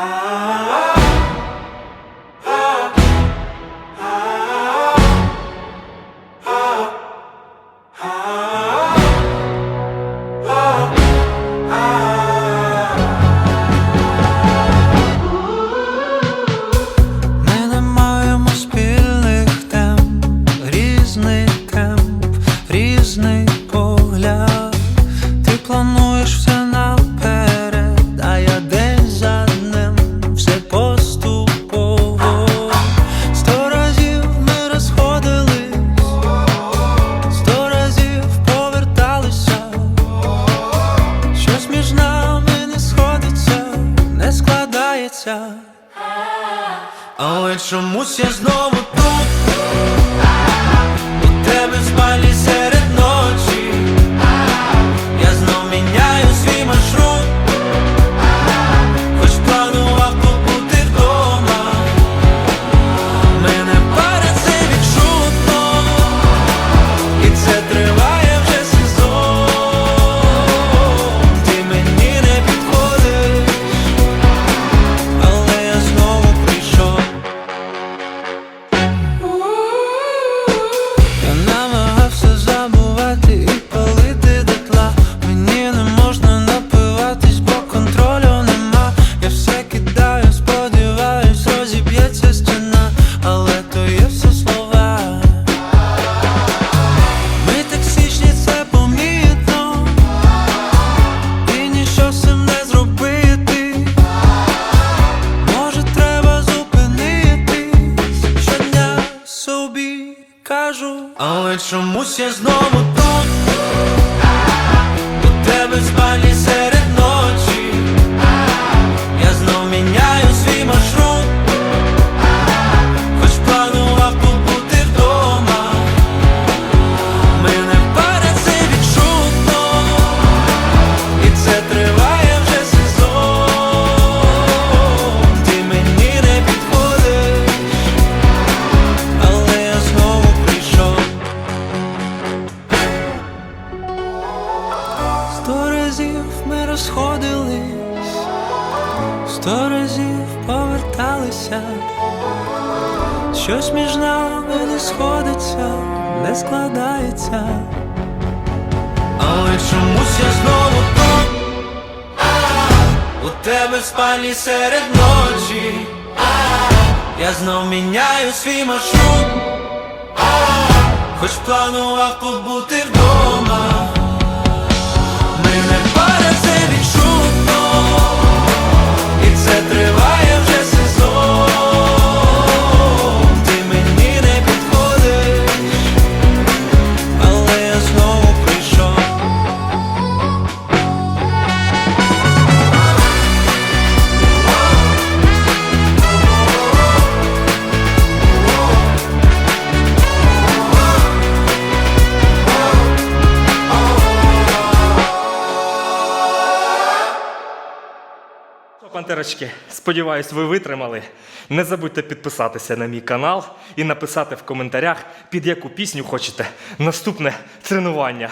Ah. втомився, але чомусь я знову тут. собі кажу, але чомусь я знову тут, у тебе спальні розходились, сто разів поверталися, щось між нами не сходиться, не складається, але чомусь я знову тут. У тебе в спальні серед ночі, я знов міняю свій маршрут, хоч планував побути вдома. пантерочки, сподіваюсь, ви витримали. Не забудьте підписатися на мій канал і написати в коментарях, під яку пісню хочете наступне тренування.